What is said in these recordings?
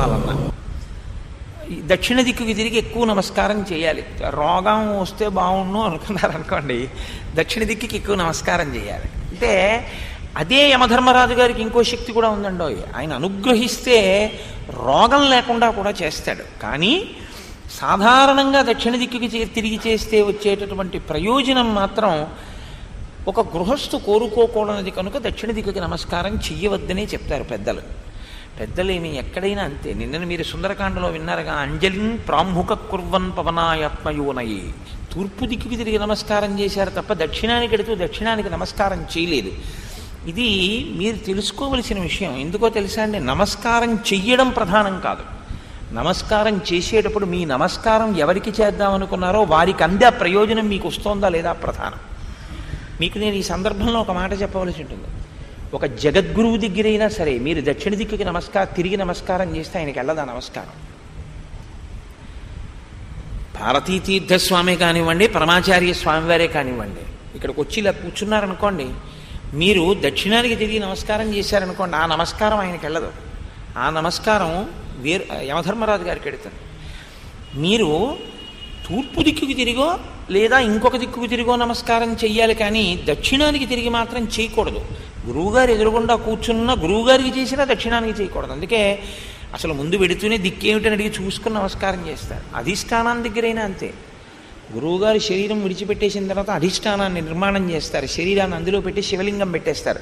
రావాలన్నా దక్షిణ దిక్కుకి తిరిగి ఎక్కువ నమస్కారం చేయాలి. రోగం వస్తే బాగుండు అనుకున్నారు అనుకోండి. దక్షిణ దిక్కుకి ఎక్కువ నమస్కారం చేయాలి. అంటే అదే యమధర్మరాజు గారికి ఇంకో శక్తి కూడా ఉందండో. ఆయన అనుగ్రహిస్తే రోగం లేకుండా కూడా చేస్తాడు. కానీ సాధారణంగా దక్షిణ దిక్కుకి చే- తిరిగి చేస్తే వచ్చేటటువంటి ప్రయోజనం మాత్రం ఒక గృహస్థు కోరుకోకూడనిది కనుక దక్షిణ దిక్కుకి నమస్కారం చెయ్యవద్దనే చెప్తారు పెద్దలు. పెద్దలేమి ఎక్కడైనా అంతే. నిన్నని మీరు సుందరకాండలో విన్నారుగా అంజలిన్ ప్రాముఖ కుర్వన్ పవనాయాత్మయోనయి. తూర్పు దిక్కుకి తిరిగి నమస్కారం చేశారు తప్ప దక్షిణానికి ఎడుతూ దక్షిణానికి నమస్కారం చేయలేదు. ఇది మీరు తెలుసుకోవలసిన విషయం. ఎందుకో తెలుసా అండి? నమస్కారం చెయ్యడం ప్రధానం కాదు. నమస్కారం చేసేటప్పుడు మీ నమస్కారం ఎవరికి చేద్దాం అనుకున్నారో వారికి అందే ప్రయోజనం మీకు వస్తోందా లేదా ప్రధానం. మీకు నేను ఈ సందర్భంలో ఒక మాట చెప్పవలసి ఉంటుంది. ఒక జగద్గురువు దగ్గరైనా సరే మీరు దక్షిణ దిక్కుకి నమస్కారం తిరిగి నమస్కారం చేస్తే ఆయనకి వెళ్ళదా నమస్కారం? భారతీ తీర్థస్వామి కానివ్వండి పరమాచార్య స్వామివారే కానివ్వండి. ఇక్కడికి వచ్చి ఇలా కూర్చున్నారనుకోండి మీరు దక్షిణానికి తిరిగి నమస్కారం చేశారనుకోండి ఆ నమస్కారం ఆయనకి వెళ్ళదు ఆ నమస్కారం వేరు యమధర్మరాజు గారికి వెడుతుంది మీరు తూర్పు దిక్కుకి తిరిగో లేదా ఇంకొక దిక్కుకు తిరిగో నమస్కారం చెయ్యాలి కానీ దక్షిణానికి తిరిగి మాత్రం చేయకూడదు. గురువుగారు ఎదురుగుండా కూర్చున్న గురువుగారికి చేసినా దక్షిణానికి చేయకూడదు. అందుకే అసలు ముందు పెడుతూనే దిక్కేమిటని అడిగి చూసుకుని నమస్కారం చేస్తారు. అధిష్టానం దగ్గరైనా అంతే. గురువుగారు శరీరం విడిచిపెట్టేసిన తర్వాత అధిష్టానాన్ని నిర్మాణం చేస్తారు. శరీరాన్ని అందులో పెట్టి శివలింగం పెట్టేస్తారు.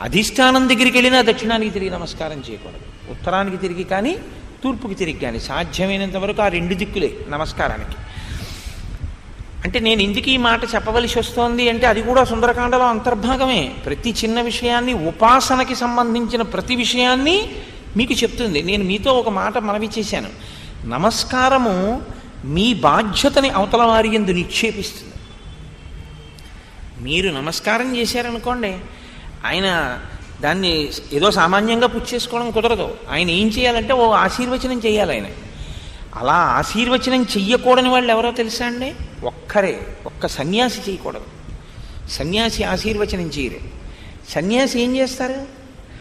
అధిష్టానం దగ్గరికి వెళ్ళినా దక్షిణానికి తిరిగి నమస్కారం చేయకూడదు. ఉత్తరానికి తిరిగి కానీ తూర్పుకి తిరిగి కానీ సాధ్యమైనంత వరకు ఆ రెండు దిక్కులే నమస్కారానికి. అంటే నేను ఎందుకు ఈ మాట చెప్పవలసి వస్తోంది అంటే అది కూడా సుందరకాండలో అంతర్భాగమే. ప్రతి చిన్న విషయాన్ని ఉపాసనకి సంబంధించిన ప్రతి విషయాన్ని మీకు చెప్తుంది. నేను మీతో ఒక మాట మనవి చేశాను నమస్కారము మీ బాధ్యతని అవతల వారి ఎందు నిక్షేపిస్తుంది. మీరు నమస్కారం చేశారనుకోండి ఆయన దాన్ని ఏదో సామాన్యంగా పుచ్చేసుకోవడం కుదరదు. ఆయన ఏం చేయాలంటే ఓ ఆశీర్వచనం చేయాలి ఆయన. అలా ఆశీర్వచనం చెయ్యకూడని వాళ్ళు ఎవరో తెలుసా అండి? ఒక్కరే ఒక్క సన్యాసి చేయకూడదు సన్యాసి ఆశీర్వచనం చేయరు సన్యాసి ఏం చేస్తారు?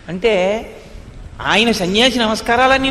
అంటే ఆయన సన్యాసి నమస్కారాలన్నీ